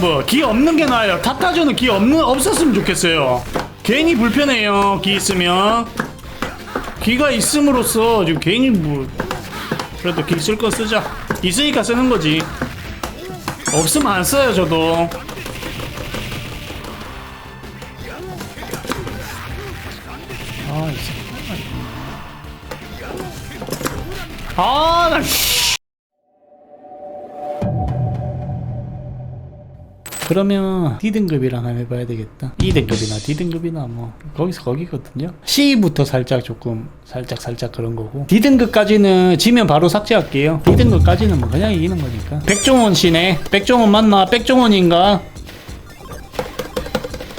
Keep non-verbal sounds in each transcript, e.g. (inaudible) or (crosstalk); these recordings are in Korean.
여러분 기 없는 게 나아요. 타타조는 기 없는 없었으면 좋겠어요. 괜히 불편해요. 기 있으면. 기가 있음으로써 지금 괜히 뭐 그래도 기쓸거 쓰자. 있으니까 쓰는 거지. 없으면 안 써요 저도. 아, 아, 나, 그러면 D등급이랑 한번 해봐야 되겠다. E등급이나 D등급이나 뭐 거기서 거기거든요. C부터 살짝 조금 살짝 살짝 그런 거고 D등급까지는 지면 바로 삭제할게요. D등급까지는 뭐 그냥 이기는 거니까. 백종원 씨네. 백종원 맞나? 백종원인가?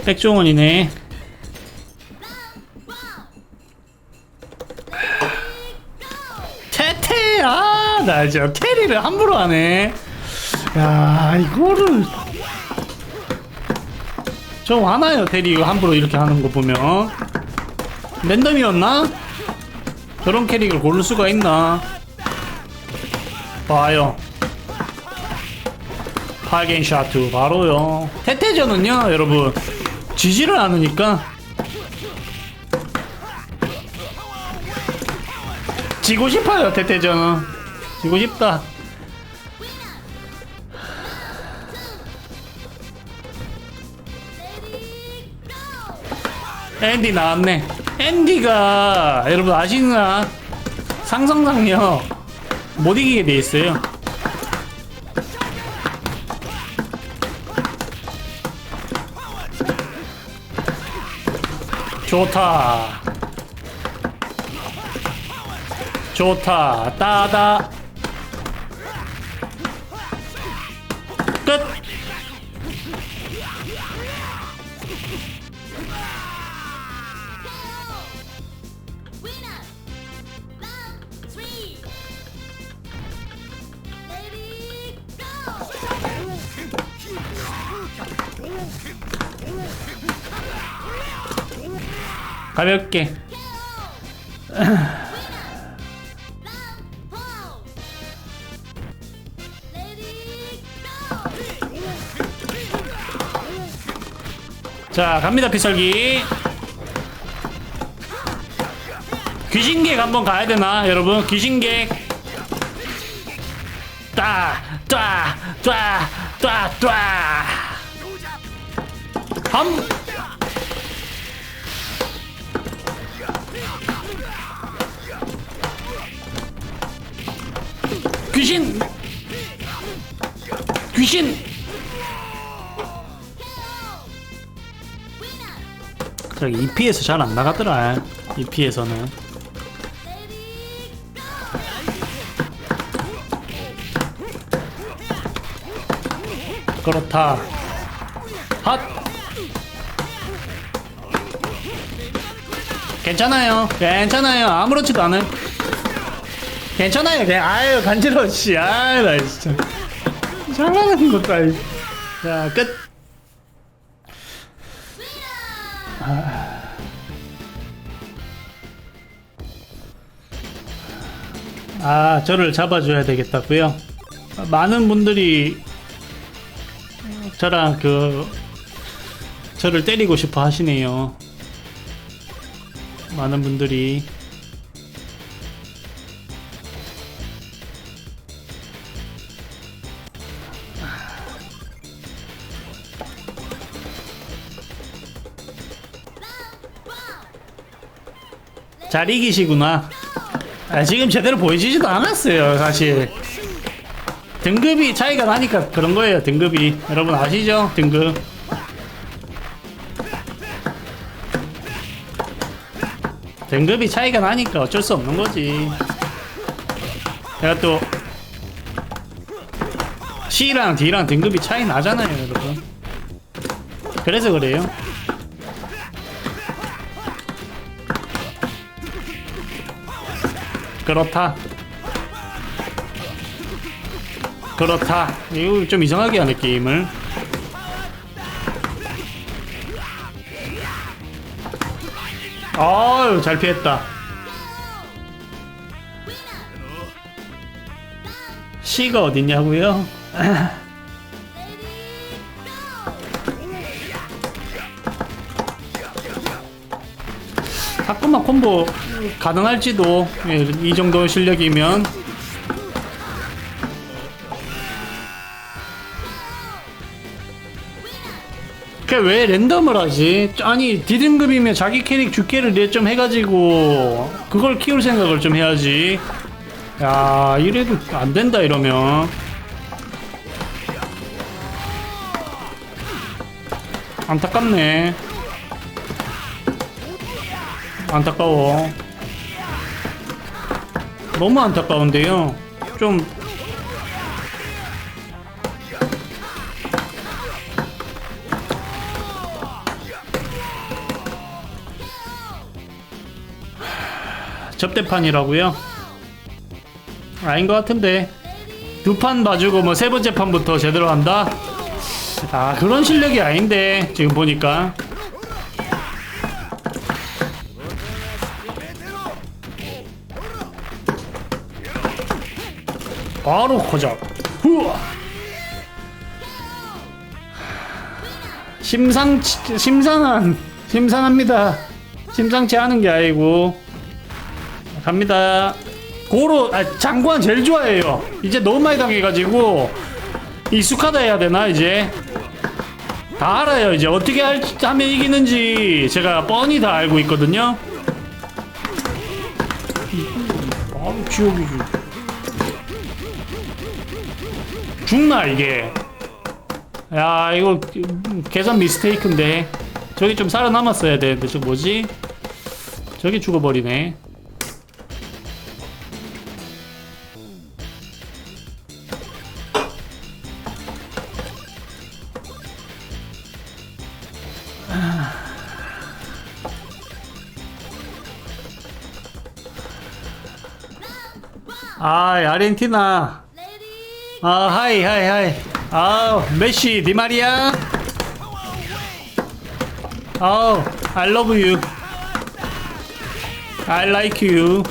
백종원이네. 테테 아나 저 테리를 함부로 하네 야 이거를 저 화나요 테리. 이거 함부로 이렇게 하는 거 보면. 랜덤이었나? 저런 캐릭을 고를 수가 있나? 봐요. 파겐 샤투 바로요. 테테전은요 여러분. 지지를 않으니까. 지고 싶어요 태태전은. 지고 싶다 앤디 나왔네. 앤디가 여러분 아시나. 상성상력 못 이기게 돼 있어요. 좋다. 좋다. 따다 가볍게! (sighs) 자 갑니다 피설기. 귀신객 한번 가야 되나 여러분? 귀신객. 따따따따따 함 귀신 귀신 저기 EP에서 잘 안 나가더라. EP에서는. 그렇다. 핫. 괜찮아요. 괜찮아요. 아무렇지도 않아요. 괜찮아요. 그냥 아유 간지러워 씨. 아유 나 진짜. 장난하는 것도 아니고. 자 끝. 아, 저를 잡아줘야 되겠다고요. 많은 분들이 저랑 그 저를 때리고 싶어 하시네요. 많은 분들이 잘 이기시구나. 아, 지금 제대로 보여지지도 않았어요, 사실. 등급이 차이가 나니까 그런 거예요, 등급이. 여러분 아시죠? 등급. 등급이 차이가 나니까 어쩔 수 없는 거지. 내가 또 C랑 D랑 등급이 차이 나잖아요, 여러분. 그래서 그래요. 그렇다. 그렇다. 이거 좀 이상하게 하네 게임을. 아유 잘 피했다. C가 어딨냐고요? (laughs) 콤보 가능할지도 예, 이 정도 실력이면. 그왜 랜덤을 하지? 아니 D등급이면 자기 캐릭 주캐를 좀 해가지고 그걸 키울 생각을 좀 해야지. 야 이래도 안 된다 이러면. 안타깝네 안타까워 너무 안타까운데요 좀 접대판이라고요? 아닌 것 같은데 두 판 봐주고 뭐 세 번째 판부터 제대로 한다? 아 그런 실력이 아닌데 지금 보니까 바로 고작 후아 심상치 심상한 심상합니다 심상치 않은 게 아니고 갑니다. 고로 아, 장관 제일 좋아해요. 이제 너무 많이 당해가지고 익숙하다 해야 되나 이제 다 알아요. 이제 어떻게 할, 하면 이기는지 제가 뻔히 다 알고 있거든요. 바로 지옥이지. 죽나 이게? 야 이거 계산 미스테이크인데 저기 좀 살아남았어야 되는데 저 뭐지? 저기 죽어버리네. 아, 아르헨티나. 아, 하이, 하이, 하이. 아, 메시, 디마리아. 아, I love you. I like you.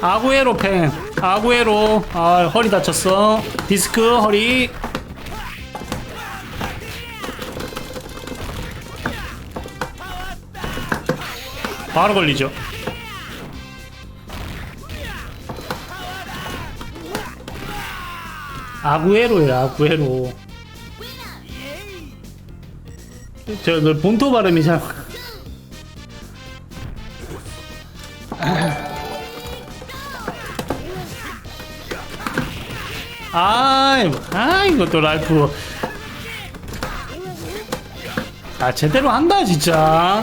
아구에로 팬. 아구에로. 아, 허리 다쳤어. 디스크, 허리. 바로 걸리죠. 아구에로예요, 아구에로. 저, 너 본토 발음이 잘. 아이, 아, 이것도 라이프. 아, 제대로 한다, 진짜.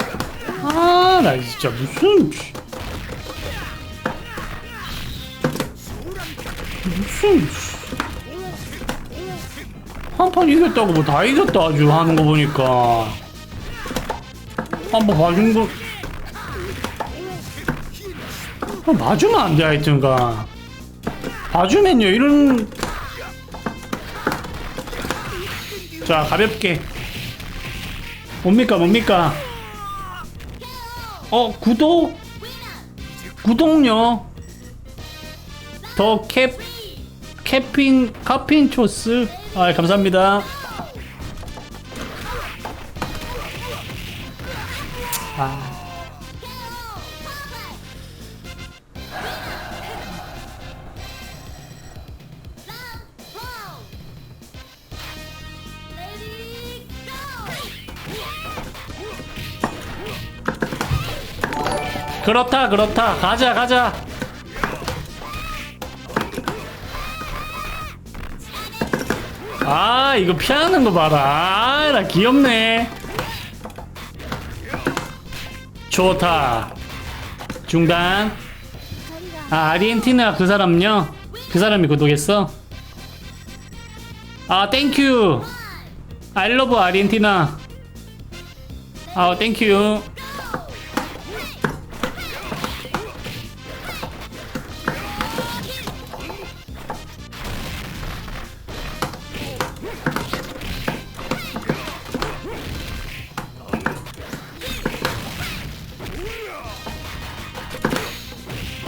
아, 나 진짜 무슨. 무슨. 한 판 이겼다고 뭐 다 이겼다 아주 하는 거 보니까. 한번 봐준 거. 아, 봐주면 안 돼, 하여튼가. 봐주면요, 이런. 자, 가볍게. 뭡니까, 뭡니까? 어, 구독? 구독요? 더 캡, 캐핀, 카핀 초스? 아, 감사합니다. 아. 그렇다, 그렇다. 가자, 가자. 아, 이거 피하는 거 봐라. 아, 나 귀엽네. 좋다. 중단. 아, 아르헨티나 그 사람요? 그 사람이 구독했어? 아, 땡큐. I love 아르헨티나. 아, 땡큐.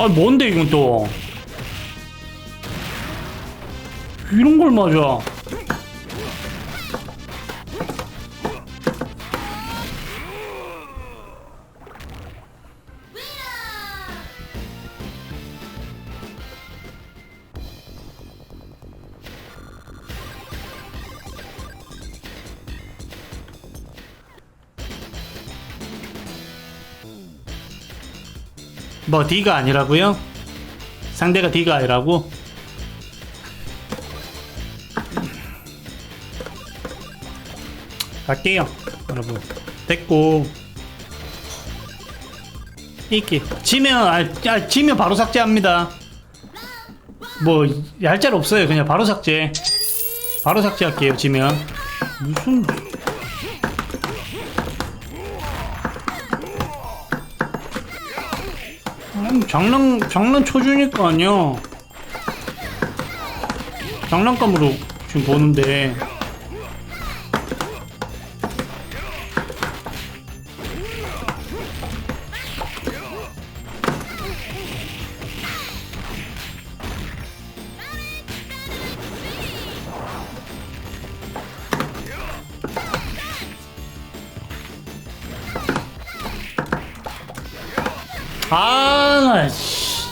아 뭔데 이건 또? 이런 걸 맞아 뭐 D가 아니라고요? 상대가 D가 아니라고? 갈게요 여러분. 됐고. 이렇게. 지면 아, 아, 지면 바로 삭제합니다. 뭐 얄짤 없어요. 그냥 바로 삭제. 바로 삭제할게요 지면. 무슨 아니, 장난 장난 쳐주니까 아니야 장난감으로 지금 보는데 아, 나, 씨.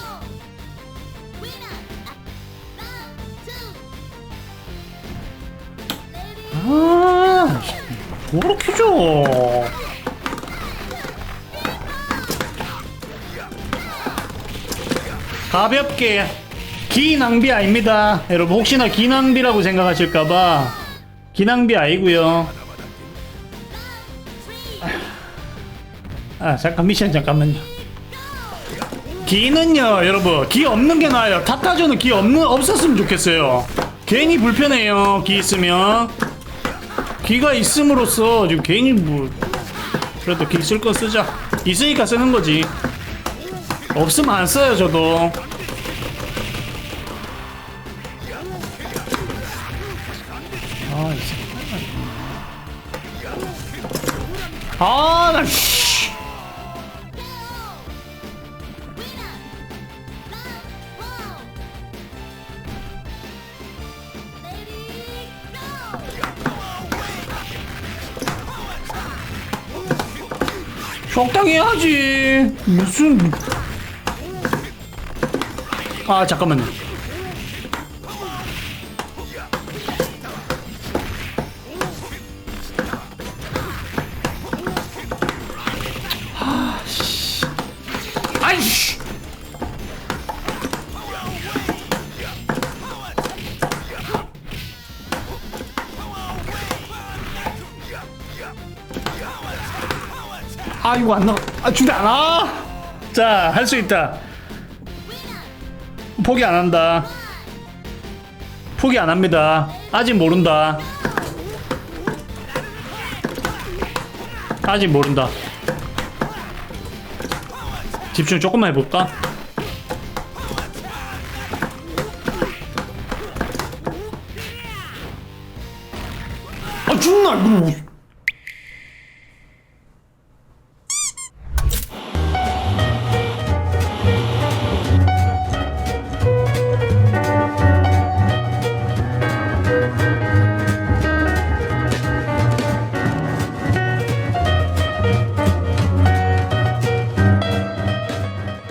아, 씨. 뭐 그렇게 줘. 가볍게 기 낭비 아닙니다. 여러분 혹시나 기 낭비라고 생각하실까봐 기 낭비 아니고요. 아 잠깐 미션 잠깐만요. 기는요 여러분. 기 없는 게 나아요. 타타조는 기 없는 없었으면 좋겠어요. 괜히 불편해요. 기 있으면. 기가 있음으로써 지금 괜히 뭐 그래도 기 쓸 거 쓰자. 있으니까 쓰는 거지. 없으면 안 써요 저도. 아, 이 새끼. 아, 나, 적당히 해야지. 무슨. 아, 잠깐만요. 아 이거 안 나와 아 준비 안 와. 자 할 수 있다. 포기 안 한다. 포기 안 합니다. 아직 모른다. 아직 모른다. 집중 조금만 해볼까? 아 죽나 이거